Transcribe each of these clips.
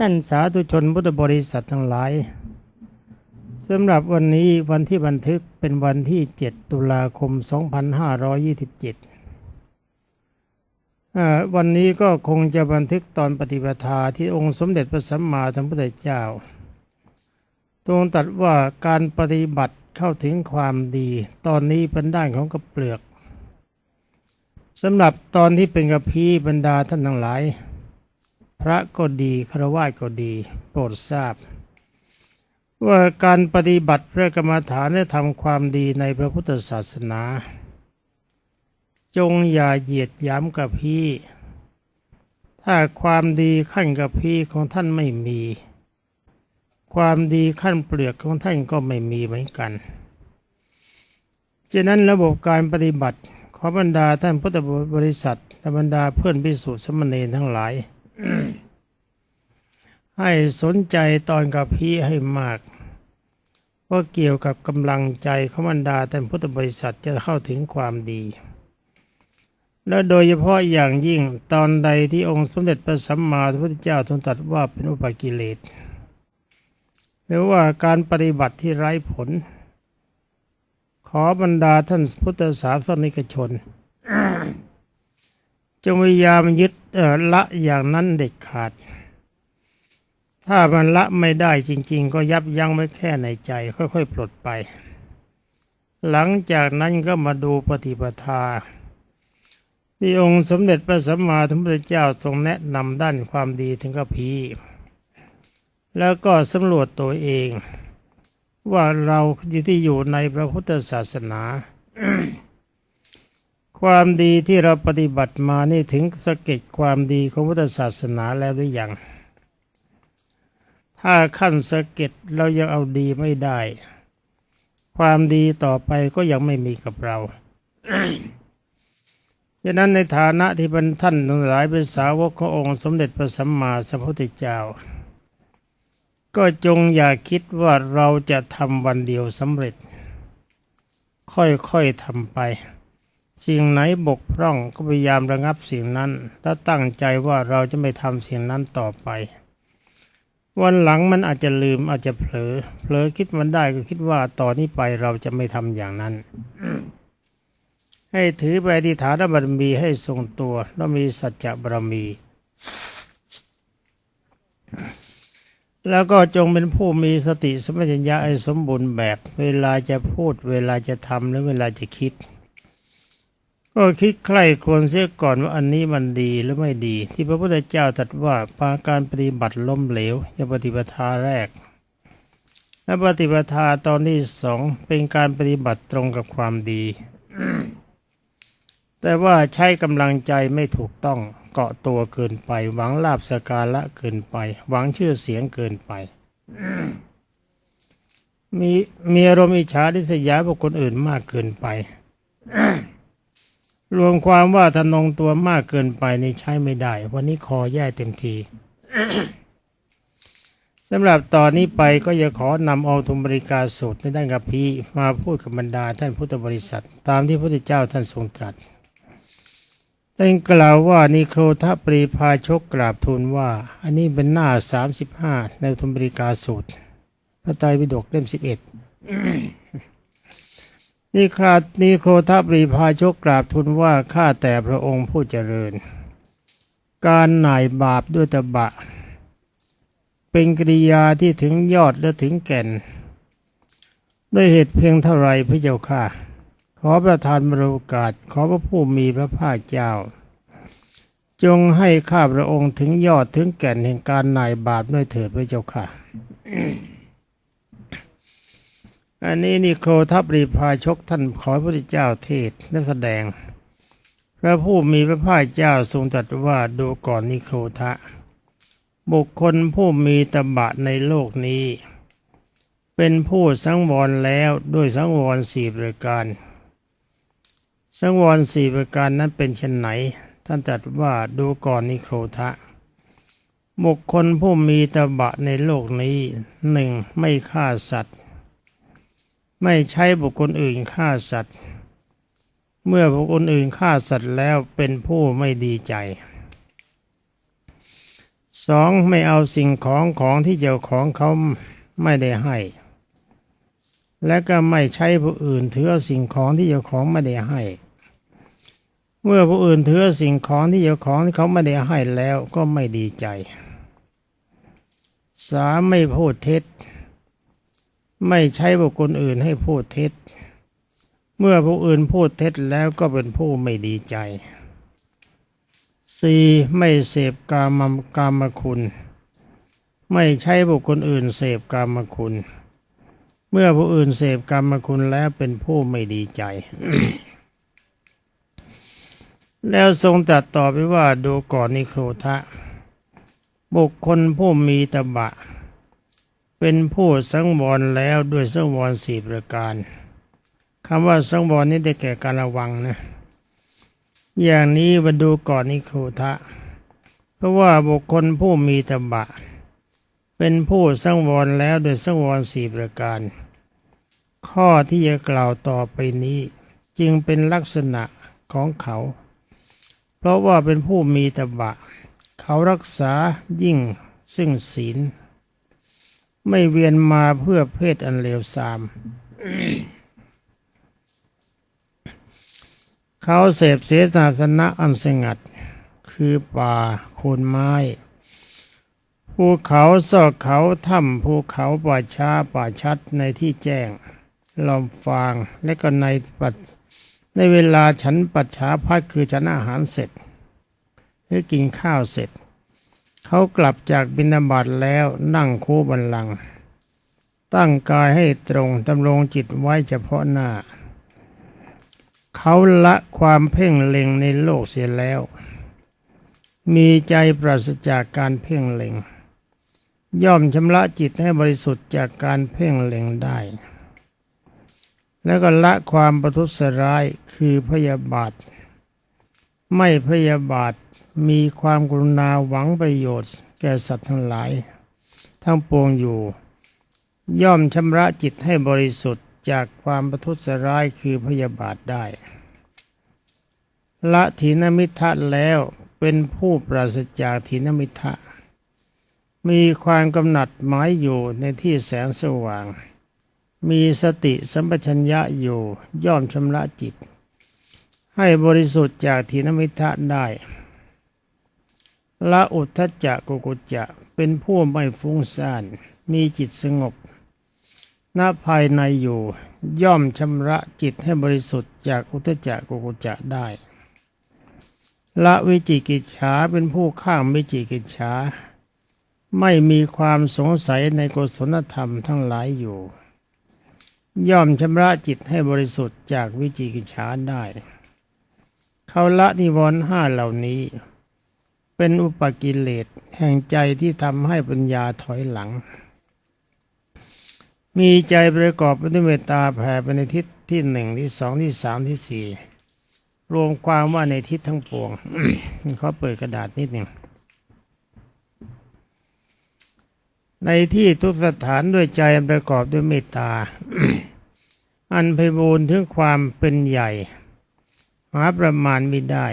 ท่านสาธุชนพุทธบริษัททั้งหลายสำหรับวันนี้วันที่บันทึกเป็นวันที่ 7 ตุลาคม 2527อ่าวันนี้ก็คงจะบันทึกตอนปฏิปทาที่องค์สมเด็จพระสัมมาสัมพุทธเจ้า ทรงตรัสว่าการปฏิบัติเข้าถึงความดี ตอนนี้เป็นด้านของกระเปลือกสำหรับตอนที่เป็นกระพีบรรดาท่านทั้งหลาย พระก็ดีคารวะก็ดี โปรดทราบ ว่าการปฏิบัติพระกรรมฐานและทำความดีในพระพุทธศาสนา จงอย่าเหยียดหยามกับพี่ ถ้าความดีขั้นกับพี่ของท่านไม่มี ความดีขั้นเปลือกของท่านก็ไม่มีเหมือนกันฉะนั้นระบบการปฏิบัติขอบรรดาท่านพุทธบริษัทและบรรดาเพื่อนพิสุทธิสมณีทั้งหลาย ให้สนใจตอนกับพี่ให้มากเพราะเกี่ยวกับกำลังใจขบรรดาท่านพุทธบริษัทจะเข้าถึงความดี และโดยเฉพาะอย่างยิ่งตอนใดที่องค์สมเด็จพระสัมมาสัมพุทธเจ้าทรงตรัสว่าเป็นอุปกิเลสหรือว่าการปฏิบัติที่ไร้ผล ขอบรรดาท่านพุทธศาสนิกชน จงพยายามยึดละอย่างนั้นเด็ดขาด ถ้ามันละไม่ได้จริง ๆ ก็ยับยั้งไว้แค่ในใจ ค่อยๆ ปลดไป หลังจากนั้นก็มาดูปฏิปทาที่องค์สมเด็จพระสัมมาสัมพุทธเจ้าทรงแนะนำด้านความดีถึงกับพีแล้วก็สำรวจตัวเอง ว่าเราที่อยู่ในพระพุทธศาสนา ความดีที่เราปฏิบัติมานี่ถึงสะเก็ดความดีของพุทธศาสนาแล้วหรือยัง ถ้าขั้นสะเก็ดเรายังเอาดีไม่ได้ ความดีต่อไปก็ยังไม่มีกับเราฉะนั้นในฐานะที่เป็นท่านทั้งหลายเป็นสาวกขององค์สมเด็จพระสัมมาสัมพุทธเจ้า ก็จงอย่าคิดว่าเราจะทำวันเดียวสำเร็จ ค่อยๆทำไป สิ่งไหนบกพร่องก็พยายามระงับสิ่งนั้นถ้าตั้งใจว่าเราจะไม่ทำสิ่งนั้นต่อไป วันหลังมันอาจจะลืมอาจจะเผลอเผลอคิดมันได้ก็คิดว่าต่อนนี้ไปเราจะไม่ทำอย่างนั้น ให้ถือไปอธิฐานบารมีให้ทรงตัวแล้วมีสัจจะบารมี แล้วก็จงเป็นผู้มีสติสมัญญาให้สมบูรณ์แบบ เวลาจะพูดเวลาจะทำหรือเวลาจะคิด ก็คิดใคร่ควรเสียก่อนว่าอันนี้มันดีหรือไม่ดี ที่พระพุทธเจ้าตรัสว่าปาการปฏิบัติล้มเหลวอย่าปฏิปทาแรกและปฏิปทาตอนที่สองเป็นการปฏิบัติตรงกับความดี แต่ว่าใช้กำลังใจไม่ถูกต้องเกาะตัวเกินไป หวังลาบสการะเกินไป หวังชื่อเสียงเกินไป มีมีอารมณ์อิจฉาริษยาบุคคลอื่นมากเกินไป รวมความว่าทนงตัวมากเกินไปนี่ใช้ไม่ได้ วันนี้คอแย่เต็มทีสำหรับตอนนี้ไปก็จะขอนำเอาธมบริการสูตรในด้านกับพีมาพูดกับบรรดาท่านพุทธบริษัท ตามที่พระพุทธเจ้าท่านทรงตรัสได้กล่าวว่านิโครทปรีพาชกกราบทูลว่า อันนี้เป็นหน้าสามสิบห้าในธมบริการสูตร พระไตรปิฎกเล่มสิบเอ็ด นี่ครานีโครทัปรีพาชกกราบทูลว่าข้าแต่พระองค์ผู้เจริญ การหน่ายบาปด้วยตบะ เป็นกิริยาที่ถึงยอดและถึงแก่น ด้วยเหตุเพียงเท่าไรพระเจ้าค่ะ ขอประทานบริโอกาสขอพระผู้มีพระภาคเจ้า จงให้ข้าพระองค์ถึงยอดถึงแก่นแห่งการหน่ายบาปด้วยเถิดพระเจ้าค่ะ อันนี้นี่โครทัพรีพาชกท่านขอพระพุทธเจ้าเทศและแสดง พระผู้มีพระภาคเจ้าทรงตรัสว่าดูก่อนนิโครทะ บุคคลผู้มีตบะในโลกนี้ เป็นผู้สังวรแล้วด้วยสังวรสี่ประการ สังวรสี่ประการนั้นเป็นเช่นไหน ท่านตรัสว่าดูก่อนนิโครทะบุคคลผู้มีตบะในโลกนี้หนึ่งไม่ฆ่าสัตว์ ไม่ใช้บุคคลอื่นฆ่าสัตว์ เมื่อบุคคลอื่นฆ่าสัตว์แล้วเป็นผู้ไม่ดีใจสองไม่เอาสิ่งของของที่เจ้าของเขาไม่ได้ให้ และก็ไม่ใช้ผู้อื่นถือเอาสิ่งของที่เจ้าของไม่ได้ให้ เมื่อผู้อื่นถือเอาสิ่งของที่เจ้าของที่เขาไม่ได้ให้แล้วก็ไม่ดีใจสามไม่พูดเท็จ ไม่ใช้บุคคลอื่นให้พูดเท็จ เมื่อผู้อื่นพูดเท็จแล้วก็เป็นผู้ไม่ดีใจสี่ไม่เสพกามกามคุณ ไม่ใช้บุคคลอื่นเสพกามคุณ เมื่อผู้อื่นเสพกามคุณแล้วเป็นผู้ไม่ดีใจ แล้วทรงตัดต่อไปว่าดูก่อนนิโครทะ บุคคลผู้มีตบะ เป็นผู้สังวรแล้วด้วยสังวรสี่ประการคำว่าสังวรนี้ได้แก่การระวังนะ อย่างนี้มาดูก่อนนิครทะ เพราะว่าบุคคลผู้มีตบะ เป็นผู้สังวรแล้วด้วยสังวรสี่ประการ ข้อที่จะกล่าวต่อไปนี้ จึงเป็นลักษณะของเขา เพราะว่าเป็นผู้มีตบะ เขารักษายิ่งซึ่งศีล ไม่เวียนมาเพื่อเพศอันเลวทราม เขาเสพเสนาสนะอันสงัด คือป่าโคนไม้ภูเขาซอกเขาถ้ำภูเขาป่าช้าป่าชัดในที่แจ้งลมฟางและก็ในปัดในเวลาฉันปัจฉาพัดคือฉันอาหารเสร็จ หรือกินข้าวเสร็จ เขากลับจากบินาบัตแล้วนั่งคู่บันลัง ตั้งกายให้ตรงดำรงจิตไว้เฉพาะหน้า เขาละความเพ่งเล็งในโลกเสียแล้ว มีใจปราศจากการเพ่งเล็ง ย่อมชำระจิตให้บริสุทธิ์จากการเพ่งเล็งได้ แล้วก็ละความประทุษร้ายคือพยาบาท ไม่พยาบาทมีความกรุณาหวังประโยชน์ แก่สัตว์ทั้งหลาย ทั้งปวงอยู่ ย่อมชำระจิตให้บริสุทธิ์จากความประทุษร้ายคือพยาบาทได้ ละถีนมิทะแล้วเป็นผู้ปราศจากถีนมิทะ มีความกำหนัดหมายอยู่ในที่แสงสว่าง มีสติสัมปชัญญะอยู่ย่อมชำระจิต ให้บริสุทธิ์จากถีนมิทะได้ละอุทธัจจะกุกุจจะเป็นผู้ไม่ฟุ้งซ่าน มีจิตสงบณภายในอยู่ย่อมชำระจิตให้บริสุทธิ์จากอุทธัจจะกุกุจจะได้ละวิจิกิจฉาเป็นผู้ข้ามวิจิกิจฉาไม่มีความสงสัยในกุศลธรรมทั้งหลายอยู่ ย่อมชำระจิตให้บริสุทธิ์จากวิจิกิจฉาได้ เขาละนิวรณ์ห้าเหล่านี้ เป็นอุปกิเลสแห่งใจที่ทำให้ปัญญาถอยหลัง มีใจประกอบไปด้วยเมตตาแผ่ไปในทิศที่หนึ่งที่สองที่สามที่สี่รวมความว่าในทิศทั้งปวงเขาเปิดกระดาษนิดหนึ่งในที่ทุกสถานด้วยใจประกอบด้วยเมตตา อันไพบูรณ์ถึงความเป็นใหญ่ หาประมาณไม่ได้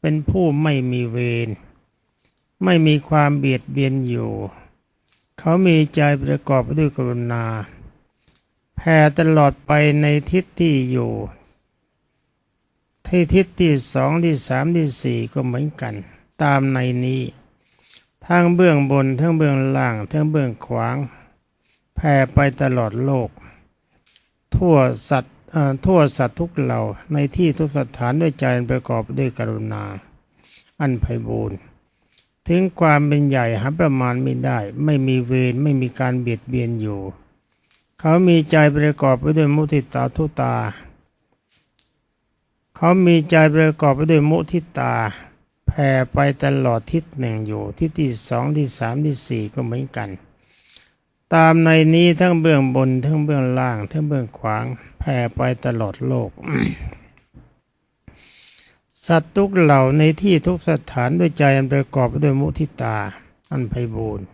เป็นผู้ไม่มีเวร ไม่มีความเบียดเบียนอยู่ เขามีใจประกอบด้วยกรุณาแผ่ตลอดไปในทิศที่อยู่ที่ทิศที่สองที่สามที่สี่ก็เหมือนกัน ตามในนี้ ทั้งเบื้องบน ทั้งเบื้องล่าง ทั้งเบื้องขวาง แผ่ไปตลอดโลก ทั่วสัตว์ ทั่วสัตว์ทุกเหล่าในที่ทุกสถานด้วยใจประกอบด้วยกรุณา อันไพบูรณ์ถึงความเป็นใหญ่หาประมาณไม่ได้ ไม่มีเวรไม่มีการเบียดเบียนอยู่ เขามีใจประกอบไปด้วยมุทิตาทุตา เขามีใจประกอบไปด้วยมุทิตาแผ่ไปตลอดทิศหนึ่งอยู่ ทิศที่สองที่สามที่สี่ก็เหมือนกัน ตามในนี้ทั้งเบื้องบน ทั้งเบื้องล่าง ทั้งเบื้องขวางแผ่ไปตลอดโลก สัตว์ทุกเหล่าในที่ทุกสถานด้วยใจอันประกอบด้วยมุทิตา อันไพบูรณ์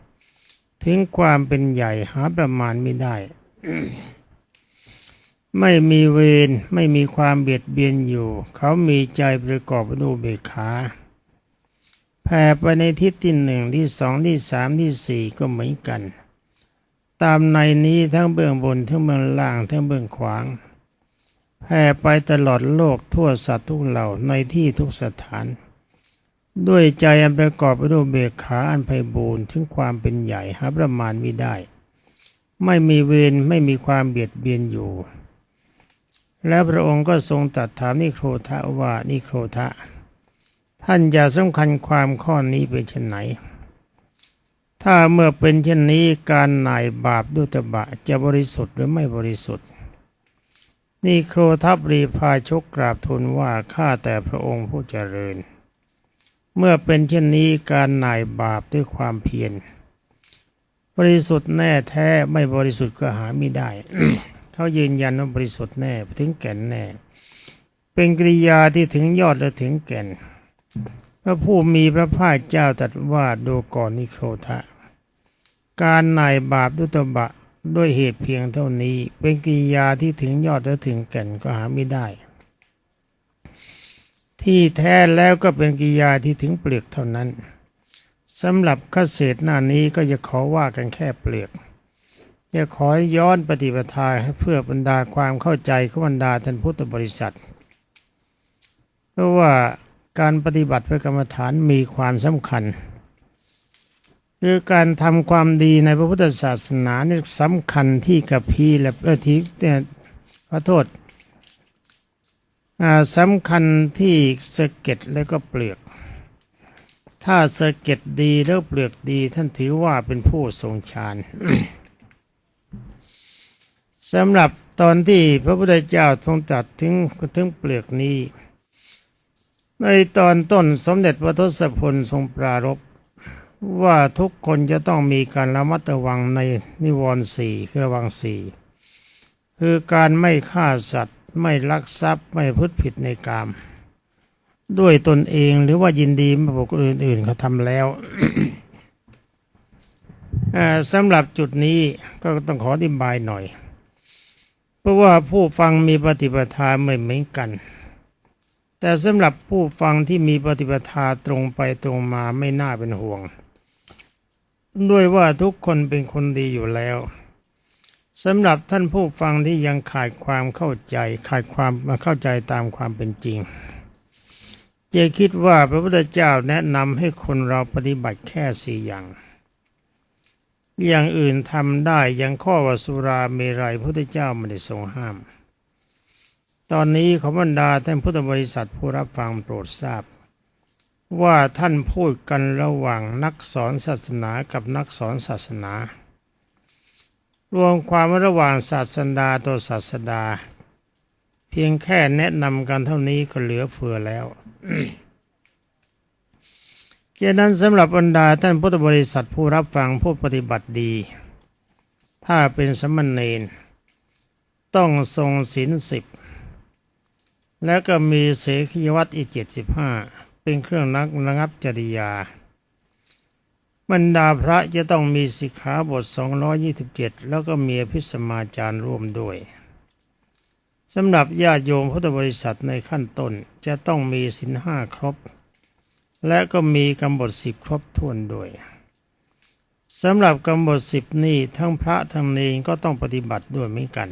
ถึงความเป็นใหญ่หาประมาณไม่ได้ ไม่มีเวรไม่มีความเบียดเบียนอยู่ เขามีใจประกอบด้วยเบกขาแผ่ไปในทิศที่หนึ่งที่สองที่สามที่สี่ก็เหมือนกัน ตามในนี้ทั้งเบื้องบน ทั้งเบื้องล่าง ทั้งเบื้องขวางแผ่ไปตลอดโลกทั่วสัตว์ทุกเหล่าในที่ทุกสถาน ด้วยใจอันประกอบไปด้วยเบกขาอันไพบูรณ์ถึงความเป็นใหญ่หาประมาณไม่ได้ ไม่มีเวรไม่มีความเบียดเบียนอยู่ แล้วพระองค์ก็ทรงตรัสถามนิโครทะว่านิโครทะท่านอย่าสำคัญความข้อนี้เป็นเช่นไหน ถ้าเมื่อเป็นเช่นนี้การหน่ายบาปด้วยตบะจะบริสุทธิ์หรือไม่บริสุทธิ์ นี่โครทัพรีพาชกกราบทูลว่าข้าแต่พระองค์ผู้เจริญ เมื่อเป็นเช่นนี้การหน่ายบาปด้วยความเพียรบริสุทธิ์แน่แท้ไม่บริสุทธิ์ก็หาไม่ได้ เขายืนยันว่าบริสุทธิ์แน่ถึงแก่นแน่ เป็นกริยาที่ถึงยอดและถึงแก่น พระผู้มีพระภาคเจ้าตรัสว่าดูก่อนนิโครทะ การหน่ายบาปด้วยตบะด้วยเหตุเพียงเท่านี้ เป็นกิริยาที่ถึงยอดและถึงแก่นก็หาไม่ได้ ที่แท้แล้วก็เป็นกิริยาที่ถึงเปลือกเท่านั้นสำหรับข้าเศษหน้านี้ก็จะขอว่ากันแค่เปลือกจะขอย้อนปฏิปทาให้เพื่อบรรดาความเข้าใจของบรรดาท่านพุทธบริษัท เพราะว่าการปฏิบัติพระกรรมฐานมีความสำคัญ คือการทำความดีในพระพุทธศาสนานี่สำคัญที่กับพีและเออที่เนี่ยขอโทษอ่าสำคัญที่สะเก็ดแล้วก็เปลือก ถ้าสะเก็ดดีแล้วเปลือกดี ท่านถือว่าเป็นผู้ทรงฌานสำหรับตอนที่พระพุทธเจ้าทรงตัดถึงถึงเปลือกนี้ ในตอนต้นสมเด็จพระทศพลทรงปรารภ ว่าทุกคนจะต้องมีการระมัดระวังในนิวรณ์สี่คือระวังสี่คือการไม่ฆ่าสัตว์ ไม่ลักทรัพย์ไม่พูดผิดในกาม ด้วยตนเองหรือว่ายินดีมาบอกคนอื่นๆเขาทำแล้วสำหรับจุดนี้ก็ต้องขออธิบายหน่อย เพราะว่าผู้ฟังมีปฏิปทาไม่เหมือนกัน แต่สำหรับผู้ฟังที่มีปฏิปทาตรงไปตรงมาไม่น่าเป็นห่วง ด้วยว่าทุกคนเป็นคนดีอยู่แล้วสำหรับท่านผู้ฟังที่ยังขาดความเข้าใจ ขาดความมาเข้าใจตามความเป็นจริง เจคิดว่าพระพุทธเจ้าแนะนำให้คนเราปฏิบัติแค่สี่อย่าง อย่างอื่นทำได้ยังข้อวสุราเมรัยพระพุทธเจ้าไม่ได้ทรงห้าม ตอนนี้ขอบรรดาท่านพุทธบริษัทผู้รับฟังโปรดทราบ ว่าท่านพูดกันระหว่างนักสอนศาสนากับนักสอนศาสนา รวมความระหว่างศาสดาต่อศาสดา เพียงแค่แนะนำกันเท่านี้ก็เหลือเฟือแล้วเช่นนั้นสำหรับบรรดาท่านพุทธบริษัทผู้รับฟังผู้ปฏิบัติดี ถ้าเป็นสมณเณรต้องทรงศีลสิบ แล้วก็มีเสขียวัตอีกเจ็ดสิบห้า เป็นเครื่องนักระงับจริยา บรรดาพระจะต้องมีสิกขาบท 227 แล้วก็มีอภิสมาจารย์ร่วมด้วยสำหรับญาติโยมพุทธบริษัทในขั้นต้นจะต้องมีสินห้าครบ และก็มีกำหนดสิบครบถ้วนด้วยสำหรับกำหนดสิบนี้ทั้งพระทั้งเนรก็ต้องปฏิบัติด้วยเหมือนกัน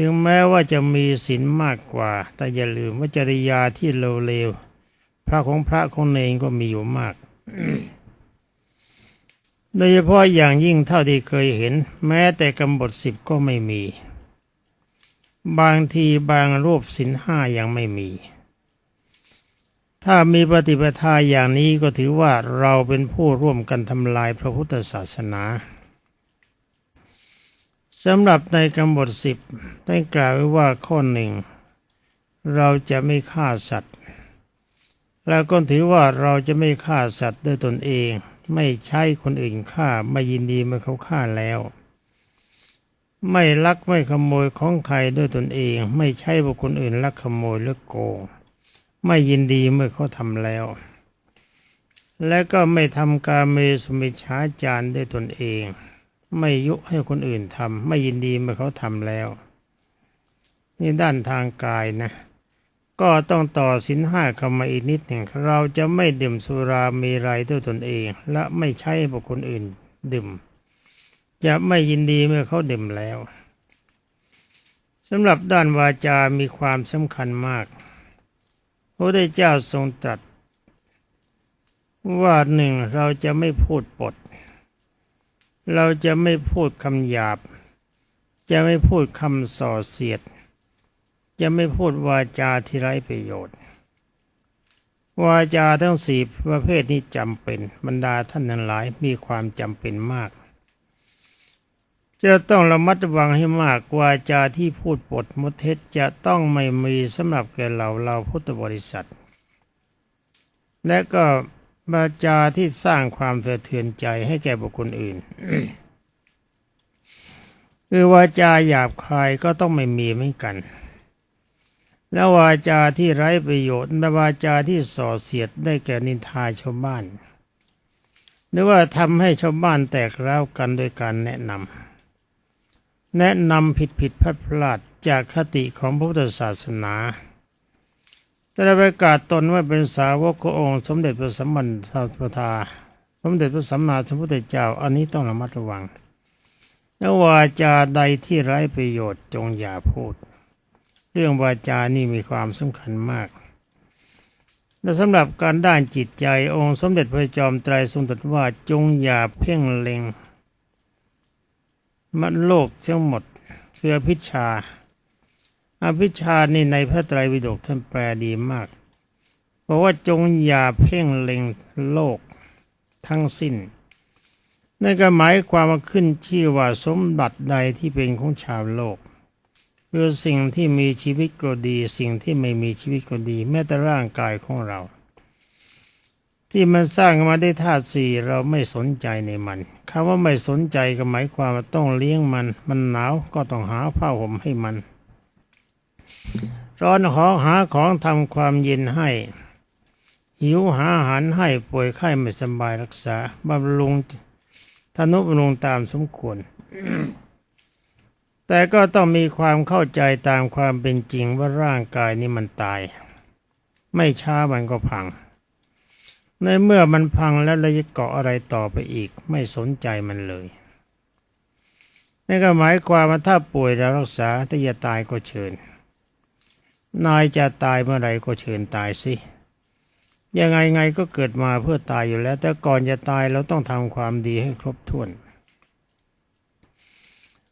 ถึงแม้ว่าจะมีศีลมากกว่า แต่อย่าลืมว่าจริยาที่เลวๆพระของพระของเนรก็มีอยู่มากโดยเฉพาะอย่างยิ่งเท่าที่เคยเห็น แม้แต่กำหนดสิบก็ไม่มี บางทีบางรูปศีลห้ายังไม่มี ถ้ามีปฏิปทาอย่างนี้ก็ถือว่าเราเป็นผู้ร่วมกันทำลายพระพุทธศาสนา สำหรับในกำหนดสิบได้กล่าวไว้ว่าข้อหนึ่ง เราจะไม่ฆ่าสัตว์ แล้วก็ถือว่าเราจะไม่ฆ่าสัตว์ด้วยตนเอง ไม่ใช่คนอื่นฆ่าไม่ยินดีเมื่อเขาฆ่าแล้ว ไม่ลักไม่ขโมยของใครด้วยตนเอง ไม่ใช่บุคคลอื่นลักขโมยหรือโกง ไม่ยินดีเมื่อเขาทำแล้ว และก็ไม่ทำการเมสุมิชฌาจารด้วยตนเอง ไม่ยุให้คนอื่นทำไม่ยินดีเมื่อเขาทำแล้ว นี่ด้านทางกายนะ ก็ต้องต่อสินห้าเข้ามาอีกนิดหนึ่งเราจะไม่ดื่มสุรามีไรายด้วยตนเอง และไม่ใช้ให้บุคคลอื่นดื่ม จะไม่ยินดีเมื่อเขาดื่มแล้วสำหรับด้านวาจา มีความสำคัญมาก พระพุทธเจ้าทรงตรัส ว่าหนึ่งเราจะไม่พูดปด เราจะไม่พูดคำหยาบ จะไม่พูดคำส่อเสียด จะไม่พูดวาจาที่ไร้ประโยชน์ วาจาทั้งสี่ประเภทนี้จำเป็นบรรดาท่านนั้นหลายมีความจำเป็นมาก จะต้องระมัดระวังให้มากวาจาที่พูดปดมดเท็จจะต้องไม่มีสำหรับแก่เราเราพุทธบริษัท และก็ วาจาที่สร้างความสะเทือนใจให้แก่บุคคลอื่น คือวาจาหยาบคายก็ต้องไม่มีเหมือนกัน แล้ววาจาที่ไร้ประโยชน์และวาจาที่ส่อเสียดได้แก่นินทาชาวบ้าน หรือว่าทำให้ชาวบ้านแตกร้าวกันโดยการแนะนำแนะนำผิดผิดพลาดพลาดจากคติของพระพุทธศาสนา แต่ได้ประกาศตนว่าเป็นสาวกขององค์ สมเด็จพระสัมมาสัมพุทธาสมเด็จพระสัมมาสัมพุทธเจ้า อันนี้ต้องระมัดระวังแล้ววาจาใดที่ไร้ประโยชน์จงอย่าพูด เรื่องวาจานี่มีความสำคัญมาก และสำหรับการด้านจิตใจองค์ สมเด็จพระจอมไตรทรงตรัสว่าจงอย่าเพ่งเล็ง มันโลกเสียหมด คืออภิชฌา อภิชานี่ในพระไตรปิฎกท่านแปลดีมากบอกว่าจงอย่าเพ่งเล็งโลกทั้งสิ้นนั่นก็หมายความว่าขึ้นชื่อว่าสมบัติใดที่เป็นของชาวโลกคือสิ่งที่มีชีวิตก็ดี สิ่งที่ไม่มีชีวิตก็ดี แม้แต่ร่างกายของเรา ที่มันสร้างมาได้ธาตุสี่เราไม่สนใจในมันคำว่าไม่สนใจก็หมายความว่าต้องเลี้ยงมัน มันหนาวก็ต้องหาผ้าห่มให้มัน ร้อนขอหาของทำความเย็นให้ หิวหาอาหารให้ป่วยไข้ไม่สบายรักษาบำรุงทนุบำรุงตามสมควร แต่ก็ต้องมีความเข้าใจตามความเป็นจริงว่าร่างกายนี้มันตาย ไม่ช้ามันก็พัง ในเมื่อมันพังแล้วเราจะเกาะอะไรต่อไปอีก ไม่สนใจมันเลยนั่นก็หมายความว่าถ้าป่วยเรารักษาถ้าจะตายก็เชิญ นายจะตายเมื่อไหร่ก็เชิญตายสิ ยังไงไงก็เกิดมาเพื่อตายอยู่แล้ว แต่ก่อนจะตายเราต้องทำความดีให้ครบถ้วน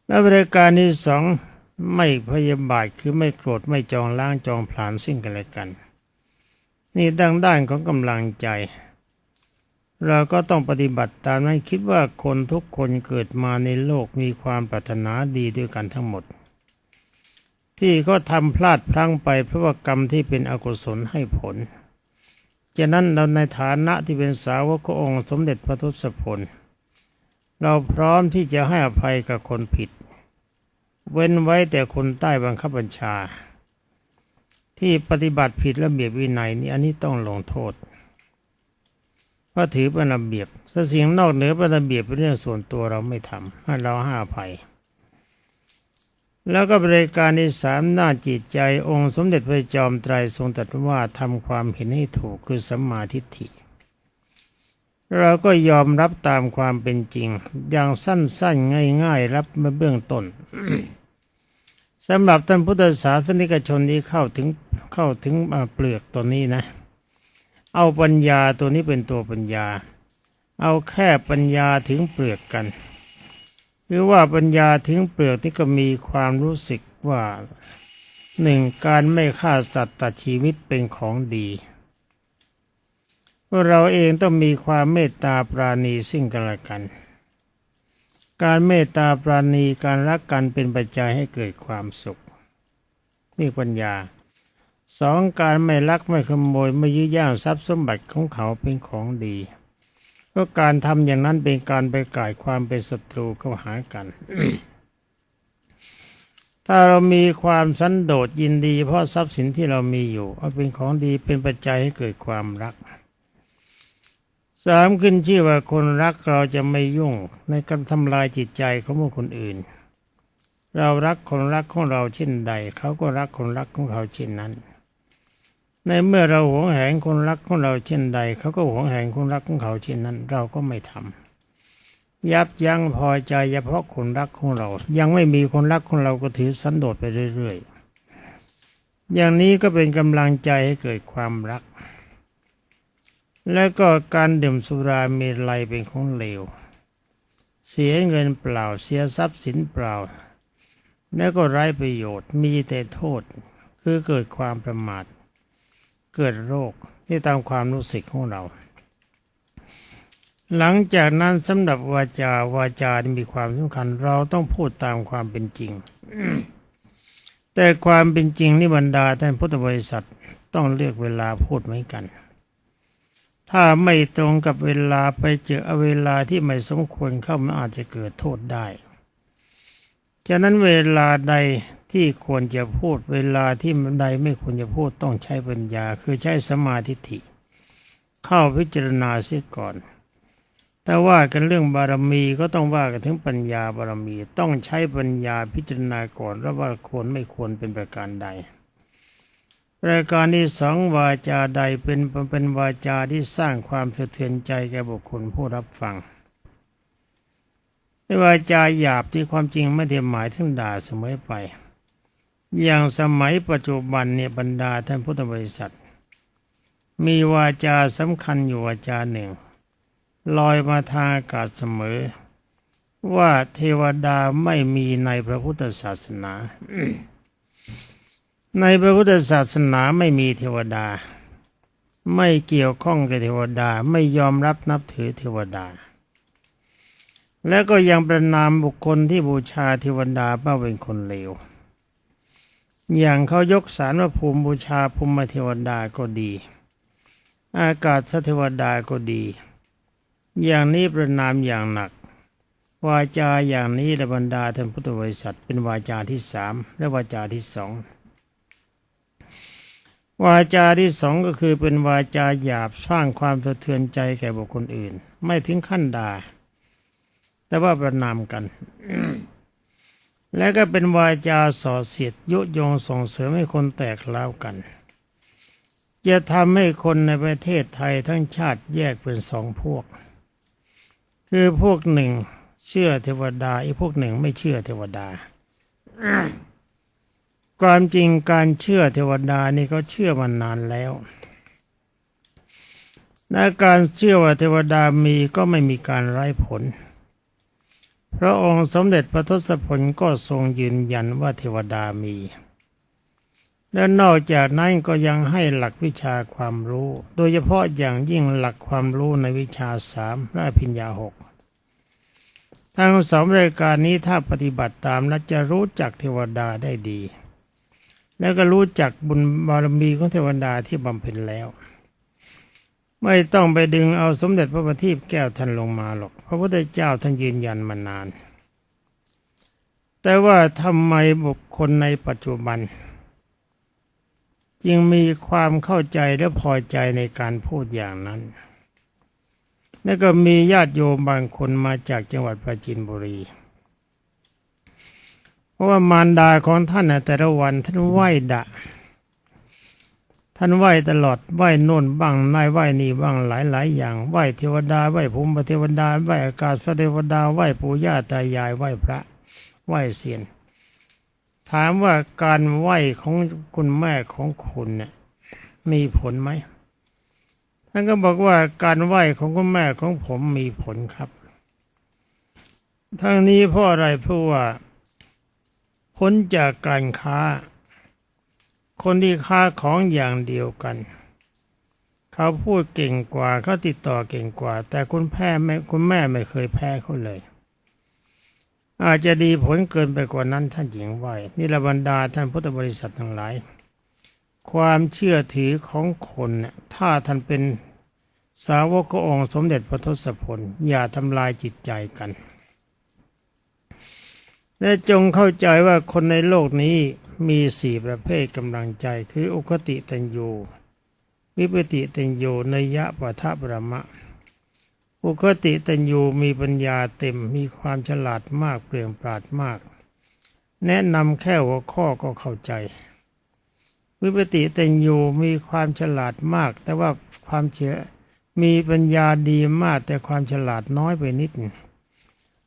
และบริการที่สองไม่พยาบาทคือไม่โกรธไม่จองล้างจองผลาญซึ่งกันและกัน นี่ดังด้านของกำลังใจ เราก็ต้องปฏิบัติตามนั้นคิดว่าคนทุกคนเกิดมาในโลกมีความปรารถนาดีด้วยกันทั้งหมด ที่ก็ทำพลาดพลั้งไปเพราะว่ากรรมที่เป็นอกุศลให้ผลฉะนั้นเราในฐานะที่เป็นสาวกขององค์สมเด็จพระทศพล เราพร้อมที่จะให้อภัยกับคนผิด เว้นไว้แต่คนใต้บังคับบัญชา ที่ปฏิบัติผิดระเบียบวินัยนี่อันนี้ต้องลงโทษเพราะถือเป็นระเบียบถ้าสิ่งนอกเหนือเป็นระเบียบเป็นเรื่องส่วนตัวเราไม่ทำให้เราให้อภัย แล้วก็บริการที่สามหน้าจิตใจองค์สมเด็จพระจอมไตรทรงตรัสว่าทำความเห็นให้ถูกคือสัมมาทิฏฐิ เราก็ยอมรับตามความเป็นจริง อย่างสั้นๆ ง่าย ๆ รับมาเบื้องต้นสำหรับท่านพุทธศาสนิกชนที่เข้าถึงเข้าถึงเปลือกตัวนี้นะ เอาปัญญาตัวนี้เป็นตัวปัญญา เอาแค่ปัญญาถึงเปลือกกัน หรือว่าปัญญาถึงเปลือกนี่ก็มีความรู้สึกว่าหนึ่งการไม่ฆ่าสัตว์ตัดชีวิตเป็นของดีเราเองต้องมีความเมตตาปราณีซึ่งกันและกัน การเมตตาปราณีการรักกันเป็นปัจจัยให้เกิดความสุข นี่ปัญญาสองการไม่ลักไม่ขโมยไม่ยื้อย่างทรัพย์สมบัติของเขาเป็นของดี เพราะการทำอย่างนั้นเป็นการไปก่ายความเป็นศัตรูเข้าหากัน ถ้าเรามีความสันโดษยินดี เพราะทรัพย์สินที่เรามีอยู่เอาเป็นของดีเป็นปัจจัยให้เกิดความรักสามขึ้นชื่อว่าคนรักเราจะไม่ยุ่งในการทำลายจิตใจของคคลอื่น เรารักคนรักของเราเช่นใด เขาก็รักคนรักของเขาเช่นนั้น ในเมื่อเราหวงแหนคนรักของเราเช่นใดเขาก็หวงแหนคนรักของเขาเช่นนั้น เราก็ไม่ทำยับยั้งพอใจเฉพาะคนรักของเรา ยังไม่มีคนรักของเราก็ถือสันโดษไปเรื่อยๆ อย่างนี้ก็เป็นกำลังใจให้เกิดความรัก และก็การดื่มสุราเมลัยเป็นของเลว เสียเงินเปล่าเสียทรัพย์สินเปล่า แล้วก็ไร้ประโยชน์มีแต่โทษคือเกิดความประมาท เกิดโรคที่ตามความรู้สึกของเรา หลังจากนั้นสำหรับวาจาวาจามีความสำคัญ เราต้องพูดตามความเป็นจริง แต่ความเป็นจริงนี่บรรดาท่านพุทธบริษัทต้องเลือกเวลาพูดเหมือนกัน ถ้าไม่ตรงกับเวลาไปเจอเวลาที่ไม่สมควรเข้ามันอาจจะเกิดโทษได้ฉะนั้นเวลาใด ที่ควรจะพูดเวลาที่ใดไม่ควรจะพูดต้องใช้ปัญญา คือใช้สมาธิิเข้าพิจารณาเสียก่อนแต่ว่ากันเรื่องบารมีก็ต้องว่ากันถึงปัญญาบารมีต้องใช้ปัญญาพิจารณาก่อนแล้วว่าควรไม่ควรเป็นประการใดรายการที่สองวาจาใดเป็นเป็นวาจาที่สร้างความสะเทือนใจแก่บุคคลผู้รับฟังไม่วาจาหยาบที่ความจริงไม่ได้หมายถึงด่าเสมอไป อย่างสมัยปัจจุบันเนี่ยบรรดาท่านพุทธบริษัท มีวาจาสำคัญอยู่วาจาหนึ่ง ลอยมาทางอากาศเสมอ ว่าเทวดาไม่มีในพระพุทธศาสนา ในพระพุทธศาสนาไม่มีเทวดา ไม่เกี่ยวข้องกับเทวดาไม่ยอมรับนับถือเทวดา และก็ยังประนามบุคคลที่บูชาเทวดาว่าเป็นคนเลว อย่างเขายกสารพระภูมิบูชาภูมิเทวดาก็ดี อากาศสเทวดาก็ดี อย่างนี้ประนามอย่างหนัก วาจาอย่างนี้และบรรดาท่านพุทธบริษัทเป็นวาจาที่สามและวาจาที่สองวาจาที่สองก็คือเป็นวาจาหยาบสร้างความสะเทือนใจแก่บุคคลอื่น ไม่ถึงขั้นด่า แต่ว่าประนามกัน และก็เป็นวาจาส่อเสียดยุยงส่งเสริมให้คนแตกเล้าวกัน จะทำให้คนในประเทศไทยทั้งชาติแยกเป็นสองพวก คือพวกหนึ่งเชื่อเทวดาอีกพวกหนึ่งไม่เชื่อเทวดาความจริงการเชื่อเทวดานี่เขาเชื่อมานานแล้วและการเชื่อว่าเทวดามีก็ไม่มีการไร้ผล พระองค์สมเด็จพระทศพลก็ทรงยืนยันว่าเทวดามี และนอกจากนั้นก็ยังให้หลักวิชาความรู้ โดยเฉพาะอย่างยิ่งหลักความรู้ในวิชาสามและอภิญญาหกทั้งสองรายการนี้ถ้าปฏิบัติตามแล้วจะรู้จักเทวดาได้ดี แล้วก็รู้จักบุญบารมีของเทวดาที่บำเพ็ญแล้ว ไม่ต้องไปดึงเอาสมเด็จพระบัณฑิตแก้วท่านลงมาหรอก พระพุทธเจ้าท่านยืนยันมานาน แต่ว่าทำไมบุคคลในปัจจุบัน จึงมีความเข้าใจและพอใจในการพูดอย่างนั้น แล้วก็มีญาติโยมบางคนมาจากจังหวัดปราจีนบุรี เพราะว่ามารดาของท่านแต่ละวันท่านไหว้ดะ ท่านไหว้ตลอดไหว้โน่นบ้างนายไหว้นี่บ้างหลายหลายอย่างไหว้เทวดาไหว้ภูมิเทวดาไหว้อากาศเทวดาไหว้ปู่ย่าตายายไหว้พระไหว้เสียน ถามว่าการไหว้ของคุณแม่ของคุณเนี่ยมีผลไหมท่านก็บอกว่าการไหว้ของคุณแม่ของผมมีผลครับทั้งนี้เพราะอะไรเพราะว่าผลจากการค้า คนที่ค้าของอย่างเดียวกัน เขาพูดเก่งกว่าเขาติดต่อเก่งกว่า แต่คุณแพ้ไม่คุณแม่ไม่เคยแพ้เขาเลย อาจจะดีผลเกินไปกว่านั้นท่านหญิงไหวนี่ละบรรดาท่านพุทธบริษัททั้งหลาย ความเชื่อถือของคนถ้าท่านเป็นสาวกขององค์สมเด็จพระทศพลอย่าทำลายจิตใจกัน และจงเข้าใจว่าคนในโลกนี้มีสี่ประเภทกำลังใจคืออุคติตัญญูวิปติตัญญูนยะปัทประมะ อุคติตัญญูมีปัญญาเต็มมีความฉลาดมากเปลี่ยงปราดมาก แนะนำแค่หัวข้อก็เข้าใจ วิปติตันยูมีความฉลาดมาก แต่ว่าความเฉยมีปัญญาดีมากแต่ความฉลาดน้อยไปนิด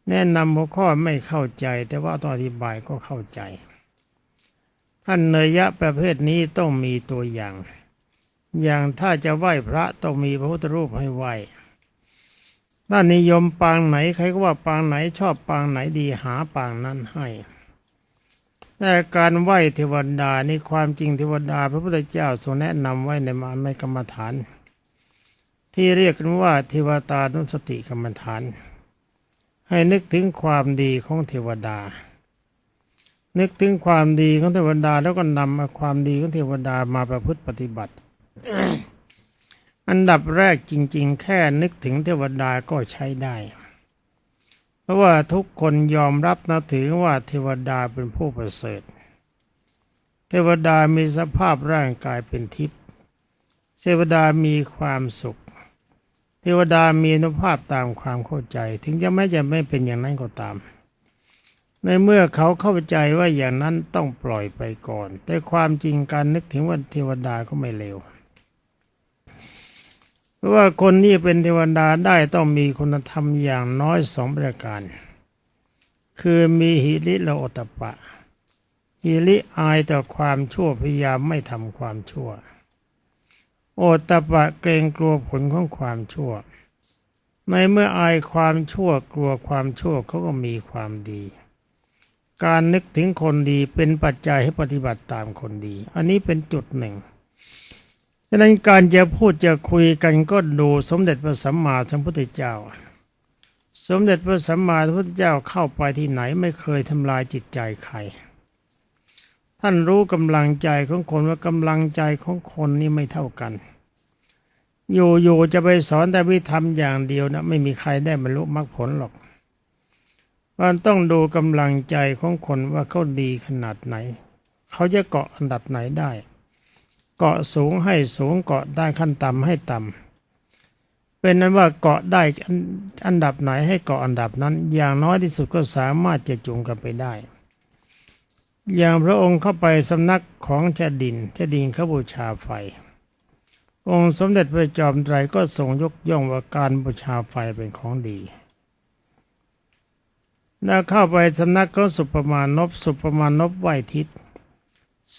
แนะนำหัวข้อไม่เข้าใจ แต่ว่าตอนอธิบายก็เข้าใจ ท่านเนยยะประเภทนี้ต้องมีตัวอย่าง อย่างถ้าจะไหว้พระต้องมีพระพุทธรูปให้ไหว้ถ้านิยมปางไหนใครก็ว่าปางไหนชอบปางไหนดีหาปางนั้นให้ แต่การไหว้เทวดาในความจริงเทวดา พระพุทธเจ้าทรงแนะนำไว้ในมาในกรรมฐาน ที่เรียกกันว่าเทวตานุสติกรรมฐาน ให้นึกถึงความดีของเทวดา นึกถึงความดีของเทวดาแล้วก็นำเอาความดีของเทวดามาประพฤติปฏิบัติ อันดับแรกจริง ๆ แค่นึกถึงเทวดาก็ใช้ได้ เพราะว่าทุกคนยอมรับนับถือว่าเทวดาเป็นผู้ประเสริฐ เทวดามีสภาพร่างกายเป็นทิพย์เทวดามีความสุข เทวดามีอนุภาพตามความเข้าใจ ถึงจะไม่จะไม่เป็นอย่างนั้นก็ตาม ในเมื่อเขาเข้าใจว่าอย่างนั้นต้องปล่อยไปก่อน แต่ความจริงการนึกถึงว่าเทวดาก็ไม่เลวเพราะว่าคนที่เป็นเทวดาได้ต้องมีคุณธรรมอย่างน้อยสองประการ คือมีหิริและโอตตปปะ หิริอายต่อความชั่วพยายามไม่ทำความชั่ว โอตตปปะเกรงกลัวผลของความชั่ว ในเมื่ออายความชั่วกลัวความชั่วเขาก็มีความดี การนึกถึงคนดีเป็นปัจจัยให้ปฏิบัติตามคนดี อันนี้เป็นจุดหนึ่งฉะนั้นการจะพูดจะคุยกันก็ดูสมเด็จพระสัมมาสัมพุทธเจ้า สมเด็จพระสัมมาสัมพุทธเจ้าเข้าไปที่ไหนไม่เคยทำลายจิตใจใคร ท่านรู้กำลังใจของคนว่ากำลังใจของคนนี่ไม่เท่ากัน อยู่ๆจะไปสอนแต่วิธรรมอย่างเดียวนะไม่มีใครได้บรรลุมรรคผลหรอกมันต้องดูกำลังใจของคนว่าเขาดีขนาดไหน เขาจะเกาะอันดับไหนได้ เกาะสูงให้สูงเกาะได้ขั้นต่ำให้ต่ำเป็นนั้นว่าเกาะได้อันอันดับไหนให้เกาะอันดับนั้น อย่างน้อยที่สุดก็สามารถจะจูงกันไปได้ อย่างพระองค์เข้าไปสำนักของเจดินเจดินเขาบูชาไฟ องค์สมเด็จพระจอมไตรก็ทรงยกย่องว่าการบูชาไฟเป็นของดีแล้วเข้าไปสำนักเขาสุปมานพสุปมานพไหวทิศ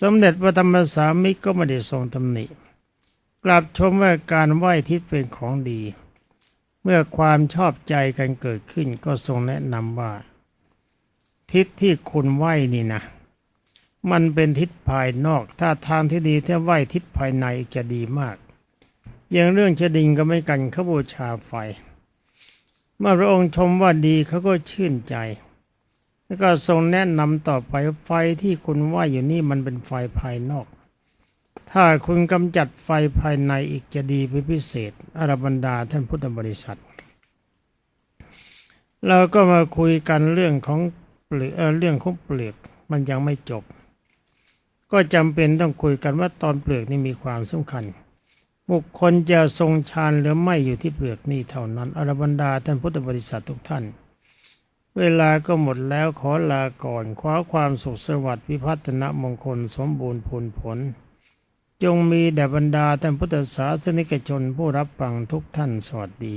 สมเด็จพระธรรมสามิตรก็ไม่ได้ทรงตำหนิ กลับชมว่าการไหว้ทิศเป็นของดี เมื่อความชอบใจกันเกิดขึ้นก็ทรงแนะนำว่า ทิศที่คุณไหวนี่นะ มันเป็นทิศภายนอก ถ้าทางที่ดีถ้าไหว้ทิศภายในจะดีมาก อย่างเรื่องชดิงก็ไม่กันเขาบูชาไฟ เมื่อพระองค์ชมว่าดีเขาก็ชื่นใจ แล้วก็ทรงแนะนำต่อไปไฟที่คุณว่าอยู่นี่มันเป็นไฟภายนอก ถ้าคุณกำจัดไฟภายในอีกจะดีเป็นพิเศษอรบรรดาท่านพุทธบริษัท เราก็มาคุยกันเรื่องของเปลือกเเรื่องของเปลือกมันยังไม่จบ ก็จำเป็นต้องคุยกันว่าตอนเปลือกนี่มีความสำคัญ บุคคลจะทรงฌานหรือไม่อยู่ที่เปลือกนี่เท่านั้นอรบรรดาท่านพุทธบริษัททุกท่าน เวลาก็หมดแล้วขอลาก่อนขอความสุขสวัสดิ์พิพัฒนมงคลสมบูรณ์ผลผล จงมีแด่บรรดาท่านพุทธศาสนิกชนผู้รับฟังทุกท่านสวัสดี